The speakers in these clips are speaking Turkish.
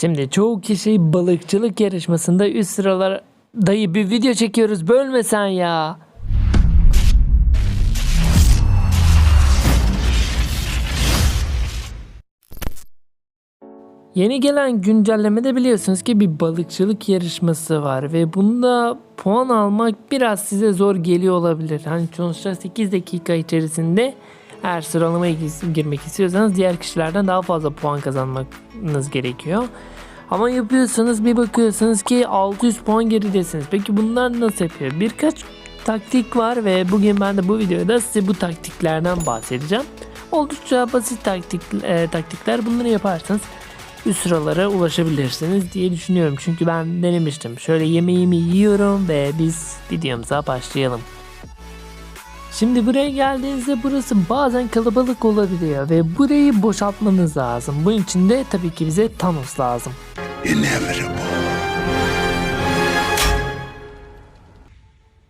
Şimdi çoğu kişi balıkçılık yarışmasında üst sıralar dayı bir video çekiyoruz bölme sen ya. Yeni gelen güncellemede biliyorsunuz ki bir balıkçılık yarışması var ve bunda puan almak biraz size zor geliyor olabilir. Hani sonuçta 8 dakika içerisinde eğer sıralamaya gir- girmek istiyorsanız diğer kişilerden daha fazla puan kazanmanız gerekiyor. Ama yapıyorsanız bir bakıyorsunuz ki 600 puan geridesiniz. Peki bunlar nasıl yapıyor? Birkaç taktik var ve bugün ben de bu videoda size bu taktiklerden bahsedeceğim. Oldukça basit taktik, e, taktikler bunları yaparsanız üst sıralara ulaşabilirsiniz diye düşünüyorum. Çünkü ben denemiştim. Şöyle yemeğimi yiyorum ve biz videomuza başlayalım. Şimdi buraya geldiğinizde burası bazen kalabalık olabiliyor ve burayı boşaltmanız lazım. Bunun için de tabii ki bize Thanos lazım. inevitable.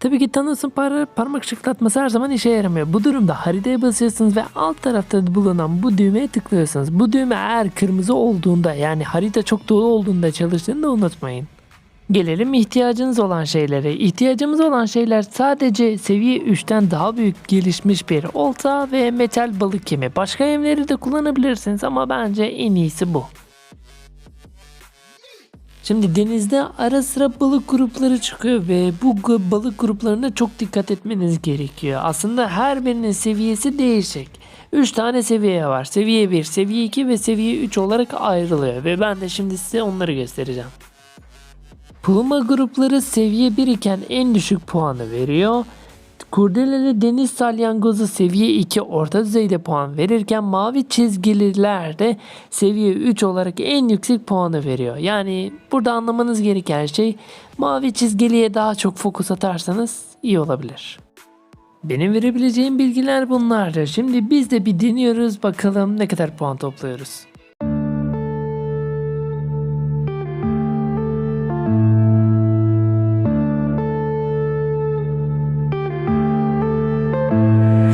Tabii ki Thanos'un par parmak şıklatması her zaman işe yaramıyor. Bu durumda haritaya basıyorsunuz ve alt tarafta bulunan bu düğmeye tıklıyorsunuz. Bu düğme eğer kırmızı olduğunda yani harita çok dolu olduğunda çalıştığını da unutmayın. Gelelim ihtiyacınız olan şeylere. İhtiyacımız olan şeyler sadece seviye 3'ten daha büyük gelişmiş bir olta ve metal balık yemi. Başka yemleri de kullanabilirsiniz ama bence en iyisi bu. Şimdi denizde ara sıra balık grupları çıkıyor ve bu balık gruplarına çok dikkat etmeniz gerekiyor. Aslında her birinin seviyesi değişik. 3 tane seviye var. Seviye 1, seviye 2 ve seviye 3 olarak ayrılıyor ve ben de şimdi size onları göstereceğim. Puma grupları seviye 1 iken en düşük puanı veriyor. Kurdeleli deniz salyangozu seviye 2 orta düzeyde puan verirken mavi çizgililer de seviye 3 olarak en yüksek puanı veriyor. Yani burada anlamanız gereken şey mavi çizgiliye daha çok fokus atarsanız iyi olabilir. Benim verebileceğim bilgiler bunlardı. Şimdi biz de bir deniyoruz bakalım ne kadar puan topluyoruz.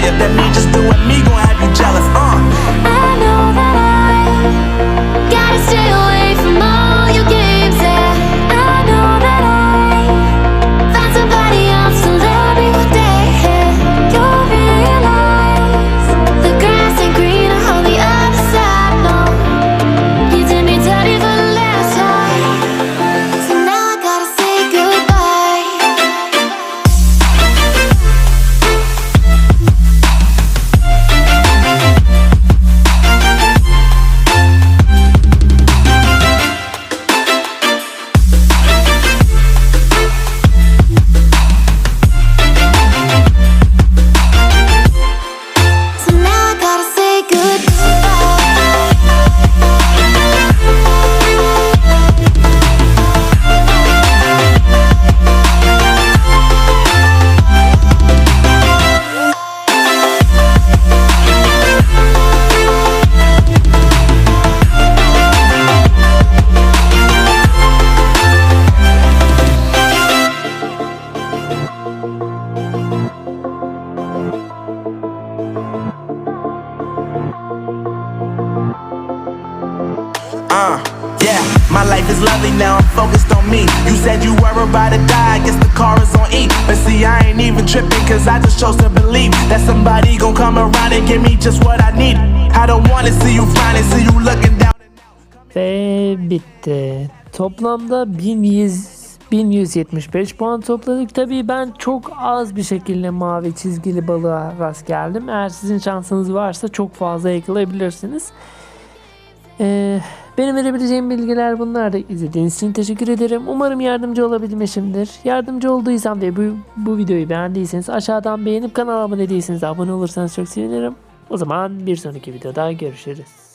trying to tell you that me just Uh, yeah, my life is lovely now, I'm focused on me. You said you were about to die, I guess the car is on E. But see, I ain't even tripping, cause I just chose to believe that somebody gon' come around and give me just what I need. I don't wanna see you finally see you looking down. Ve bitti. Toplamda 1100 1175 puan topladık. Tabii ben çok az bir şekilde mavi çizgili balığa rast geldim. Eğer sizin şansınız varsa çok fazla yakalayabilirsiniz. Ee, benim verebileceğim bilgiler bunlar da izlediğiniz için teşekkür ederim. Umarım yardımcı olabilmişimdir. Yardımcı olduysam ve bu, bu videoyu beğendiyseniz aşağıdan beğenip kanala abone değilseniz abone olursanız çok sevinirim. O zaman bir sonraki videoda görüşürüz.